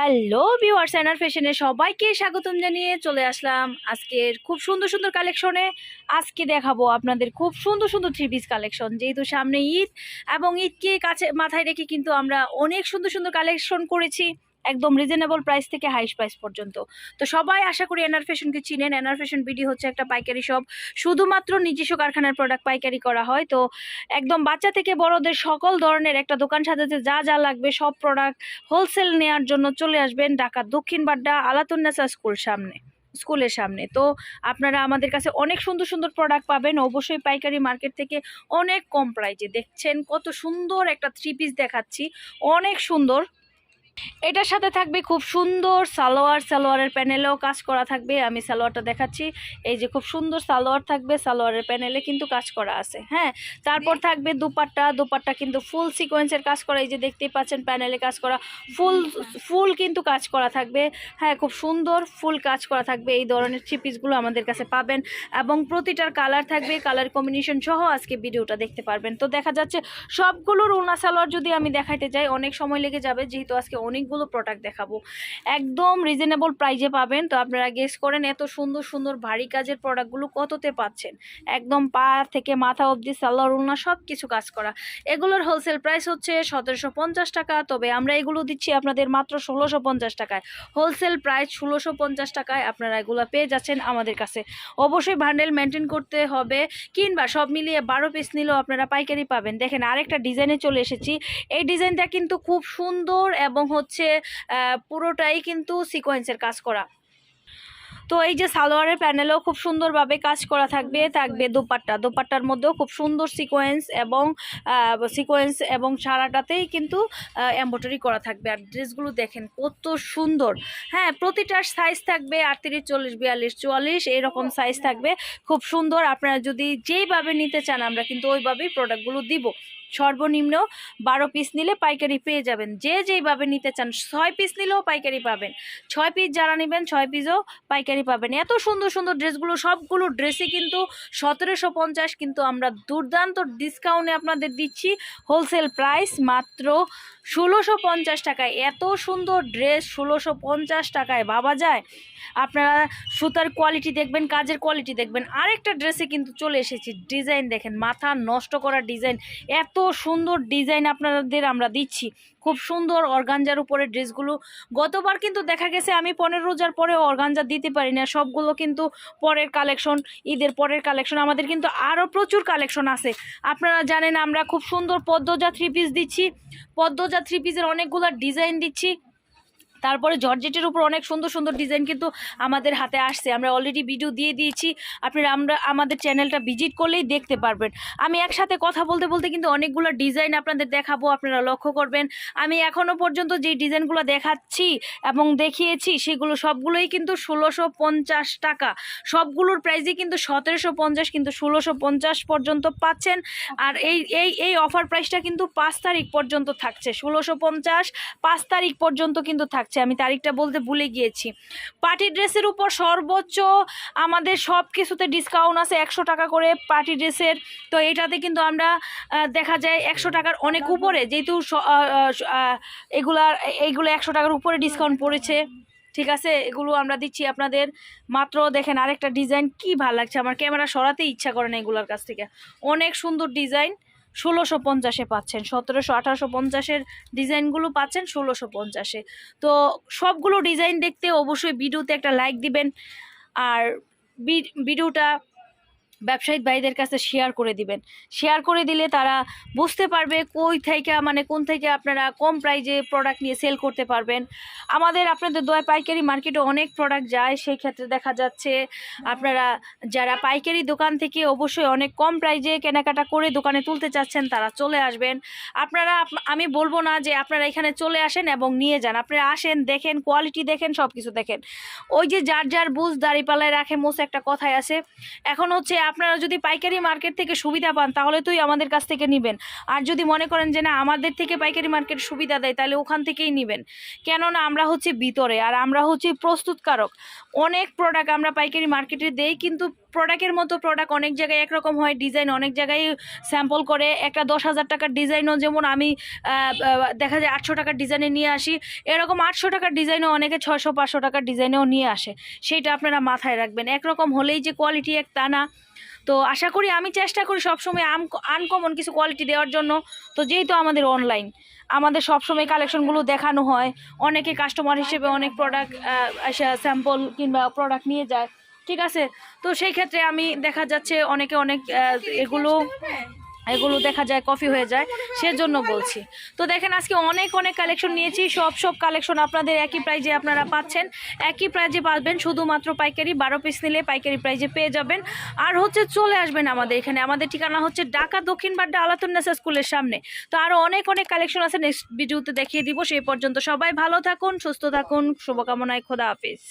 Hello viewers অ্যানার ফ্যাশনে সবাইকে স্বাগতম জানিয়ে চলে আসলাম আজকের খুব সুন্দর সুন্দর কালেকশনে আজকে দেখাবো আপনাদের খুব সুন্দর সুন্দর থ্রি পিস কালেকশন যেহেতু সামনে ঈদ এবং ঈদকে কাছে, মাথায় রেখে কিন্তু আমরা অনেক সুন্দর সুন্দর কালেকশন করেছি। একদম রিজনেবল প্রাইস থেকে হাইস্ট প্রাইস পর্যন্ত। তো সবাই আশা করি এনআর ফ্যাশনকে চিনেন। এনআর ফ্যাশন বিডি হচ্ছে একটা পাইকারি শপ শুধুমাত্র নিজস্ব কারখানার প্রোডাক্ট পাইকারি করা হয়। তো একদম বাচ্চা থেকে বড়দের সকল ধরনের একটা দোকান সাজাতে যা যা লাগবে সব প্রোডাক্ট হোলসেল নেওয়ার জন্য চলে আসবেন ঢাকা দক্ষিণ বাড্ডা আলাতুন্নাসা স্কুল সামনে, স্কুলের সামনে। তো আপনারা আমাদের কাছে অনেক সুন্দর সুন্দর প্রোডাক্ট পাবেন। অবশ্যই পাইকারি মার্কেট থেকে অনেক কম প্রাইজে দেখছেন কত সুন্দর একটা থ্রি পিস দেখাচ্ছি। অনেক সুন্দর। এটার সাথে থাকবে খুব সুন্দর সালোয়ার সালোয়ারের প্যানেলেও কাজ করা থাকবে। আমি সালোয়ারটা দেখাচ্ছি। এই যে খুব সুন্দর সালোয়ার থাকবে সালোয়ারের প্যানেলে কিন্তু কাজ করা আছে হ্যাঁ? তারপর থাকবে দুপাট্টা। দুপাট্টা কিন্তু ফুল সিকোয়েন্সের কাজ করা। এই যে দেখতেই পাচ্ছেন প্যানেলে কাজ করা। ফুল ফুল কিন্তু কাজ করা থাকবে হ্যাঁ? খুব সুন্দর ফুল কাজ করা থাকবে। এই ধরনের থ্রি পিসগুলো আমাদের কাছে পাবেন। এবং প্রতিটার কালার থাকবে কালার কম্বিনেশন সহ আজকে ভিডিওটা দেখতে পারবেন। তো দেখা যাচ্ছে সবগুলোর উনা সালোয়ার যদি আমি দেখাইতে যাই অনেক সময় লেগে যাবে। যেহেতু আজকে অনেকগুলো প্রোডাক্ট দেখাবো। একদম রিজনেবল প্রাইজে পাবেন। তো আপনারা গেস করেন এত সুন্দর সুন্দর, ভারী কাজের প্রোডাক্টগুলো কততে পাচ্ছেন? একদম পা থেকে মাথা অবধি সালোয়ার উলনা সব কিছু কাজ করা। এগুলোর হোলসেল প্রাইস হচ্ছে সতেরোশো পঞ্চাশ টাকা। তবে আমরা এগুলো দিচ্ছি আপনাদের মাত্র ষোলোশো পঞ্চাশ টাকায়। হোলসেল প্রাইস ষোলোশো পঞ্চাশ টাকায় আপনারা এগুলো পেয়ে যাচ্ছেন আমাদের কাছে। অবশ্যই ভান্ডেল মেনটেন করতে হবে, কিংবা সব মিলিয়ে বারো পিস নিলেও আপনারা পাইকারি পাবেন। দেখেন আরেকটা ডিজাইনে চলে এসেছি। এই ডিজাইনটা কিন্তু খুব সুন্দর এবং হচ্ছে আহ, পুরোটাই কিন্তু সিকোয়েন্সের কাজ করা। তো এই যে সালোয়ারের প্যানেলও খুব সুন্দরভাবে কাজ করা থাকবে থাকবে দোপাট্টা। দোপাট্টার মধ্যেও খুব সুন্দর সিকোয়েন্স এবং সিকোয়েন্স এবং সারাটাতেই কিন্তু এম্ব্রয়ডারি করা থাকবে। আর ড্রেসগুলো দেখেন কত সুন্দর। হ্যাঁ প্রতিটার সাইজ থাকবে আটত্রিশ চল্লিশ বিয়াল্লিশ চুয়াল্লিশ এরকম সাইজ থাকবে। খুব সুন্দর। আপনারা যদি যেইভাবে নিতে চান আমরা কিন্তু ওইভাবেই প্রোডাক্টগুলো দিব। সর্বনিম্ন বারো পিস নিলে পাইকারি পেয়ে যাবেন। যে যেইভাবে নিতে চান, ছয় পিস নিলেও পাইকারি পাবেন। ছয় পিস যারা নেবেন, ছয় পিসও পাইকারি পাবেন। এত সুন্দর সুন্দর ড্রেসগুলো, সবগুলো ড্রেসই কিন্তু সতেরোশো পঞ্চাশ, কিন্তু আমরা দুর্দান্ত ডিসকাউন্টে আপনাদের দিচ্ছি হোলসেল প্রাইস মাত্র ষোলোশো পঞ্চাশ টাকায়। এত সুন্দর ড্রেস ষোলোশো পঞ্চাশ টাকায়, ভাবা যায়? আপনারা সুতার কোয়ালিটি দেখবেন, কাজের কোয়ালিটি দেখবেন। আরেকটা ড্রেসে কিন্তু চলে এসেছি, ডিজাইন দেখেন, মাথা নষ্ট করা ডিজাইন। এত সুন্দর ডিজাইন আপনাদের আমরা দিচ্ছি। খুব সুন্দর অর্গানজার উপরে ড্রেসগুলো গতবার কিন্তু দেখা গেছে আমি পনেরো রোজার পরে অর্গানজা দিতে পারি না। সবগুলো কিন্তু পরের কালেকশন ঈদের পরের কালেকশন আমাদের কিন্তু আরও প্রচুর কালেকশন আছে। আপনারা জানেন আমরা খুব সুন্দর পদ্মজা থ্রি পিস দিচ্ছি। পদ্মজা থ্রি পিসের অনেকগুলো ডিজাইন দিচ্ছি। তারপরে জর্জেটের উপর অনেক সুন্দর সুন্দর ডিজাইন কিন্তু আমাদের হাতে আসছে। আমরা অলরেডি ভিডিও দিয়ে দিয়েছি। আপনারা আমরা, আমাদের চ্যানেলটা ভিজিট করলেই দেখতে পারবেন। আমি একসাথে কথা বলতে বলতে কিন্তু অনেকগুলো ডিজাইন আপনাদের দেখাবো, আপনারা লক্ষ্য করবেন। আমি এখনও পর্যন্ত যে ডিজাইনগুলো দেখাচ্ছি এবং দেখিয়েছি, সেগুলো সবগুলোই কিন্তু ষোলোশো পঞ্চাশ টাকা। সবগুলোর প্রাইসই কিন্তু সতেরোশো পঞ্চাশ, কিন্তু ষোলোশো পঞ্চাশ পর্যন্ত পাচ্ছেন। আর এই এই এই অফার প্রাইসটা কিন্তু পাঁচ তারিখ পর্যন্ত থাকছে। ষোলোশো পঞ্চাশ পাঁচ তারিখ পর্যন্ত কিন্তু থাকছে। আমি তারিখটা বলতে ভুলে গিয়েছি। পার্টি ড্রেসের উপর সর্বোচ্চ আমাদের সব কিছুতে ডিসকাউন্ট আছে, একশো টাকা করে পার্টি ড্রেসের। তো এটাতে কিন্তু আমরা দেখা যায় একশো টাকার অনেক উপরে, যেহেতু এগুলার এইগুলো একশো টাকার উপরে ডিসকাউন্ট পড়েছে। ঠিক আছে? এগুলো আমরা দিচ্ছি আপনাদের। মাত্র দেখেন আরেকটা ডিজাইন, কি ভালো লাগছে। আমার ক্যামেরা সরাতে ইচ্ছা করে না এগুলোর কাছ থেকে। অনেক সুন্দর ডিজাইন। ষোলোশো পঞ্চাশে পাচ্ছেন, সতেরোশো, আঠারোশো পঞ্চাশের ডিজাইনগুলো পাচ্ছেন, ষোলোশো পঞ্চাশে। তো সবগুলো ডিজাইন দেখতে অবশ্যই ভিডিওতে একটা লাইক দিবেন। আর ভিডিওটা ব্যবসায়িক ভাইদের কাছে শেয়ার করে দিবেন। শেয়ার করে দিলে তারা বুঝতে পারবে কই থেকে মানে কোন থেকে আপনারা কম প্রাইজে প্রোডাক্ট নিয়ে সেল করতে পারবেন। আমাদের আপনাদের দোয়া পাইকারি মার্কেটে অনেক প্রোডাক্ট যায়, সেই ক্ষেত্রে দেখা যাচ্ছে আপনারা যারা পাইকারি দোকান থেকে অবশ্যই অনেক কম প্রাইজে কেনাকাটা করে দোকানে তুলতে চাচ্ছেন, তারা চলে আসবেন। আপনারা আপ- আমি বলব না যে আপনারা এখানে চলে আসেন এবং নিয়ে যান। আপনারা আসেন, দেখেন কোয়ালিটি দেখেন সব কিছু দেখেন। ওই যে যার যার বুঝ দাঁড়িপাল্লায় রাখে মোস একটা কথাই আছে। এখন হচ্ছে আপনারা যদি পাইকারি মার্কেট থেকে সুবিধা পান, তাহলে তুই আমাদের কাছ থেকে নেবেন। আর যদি মনে করেন যে না, আমাদের থেকে পাইকারি মার্কেট সুবিধা দেয়, তাহলে ওখান থেকেই নেবেন। কেননা আমরা হচ্ছে ভিতরে, আর আমরা হচ্ছে প্রস্তুতকারক। অনেক প্রোডাক্ট আমরা পাইকারি মার্কেটে দেই, কিন্তু প্রোডাক্টের মতো প্রোডাক্ট অনেক জায়গায় একরকম হয় ডিজাইন অনেক জায়গায় স্যাম্পল করে। একটা দশ হাজার টাকার ডিজাইনও যেমন আমি দেখা যায় আটশো টাকার ডিজাইনে নিয়ে আসি, এরকম আটশো টাকার ডিজাইনও অনেকে ছয়শো, পাঁচশো টাকার ডিজাইনেও নিয়ে আসে। সেইটা আপনারা মাথায় রাখবেন। একরকম হলেই যে কোয়ালিটি এক তা না। তো আশা করি, আমি চেষ্টা করি সবসময় আম আনকমন কিছু কোয়ালিটি দেওয়ার জন্য। তো যেহেতু আমাদের অনলাইন আমাদের সবসময় কালেকশনগুলো দেখানো হয়, অনেকে কাস্টমার হিসেবে অনেক প্রোডাক্ট স্যাম্পল কিংবা প্রোডাক্ট নিয়ে যায়। ঠিক আছে? তো সেই ক্ষেত্রে আমি দেখা যাচ্ছে অনেকে অনেক এগুলো এগুলো দেখা যায় কফি হয়ে যায়। সেজন্য বলছি। তো দেখেন, আজকে অনেক অনেক কালেকশন নিয়েছি। সব সব কালেকশন আপনাদের একই প্রাইজে আপনারা পাচ্ছেন। একই প্রাইজে পাবেন, শুধুমাত্র পাইকারি, বারো পিস নিলে পাইকারি প্রাইজে পেয়ে যাবেন। আর হচ্ছে, চলে আসবেন আমাদের এখানে। আমাদের ঠিকানা হচ্ছে ঢাকা দক্ষিণ বাড্ডা আলাতুন্নেসা স্কুলের সামনে। তো আরও অনেক অনেক কালেকশন আছে নেক্সট ভিডিওতে দেখিয়ে দিব। সেই পর্যন্ত সবাই ভালো থাকুন, সুস্থ থাকুন। শুভকামনায় খোদা হাফিজ।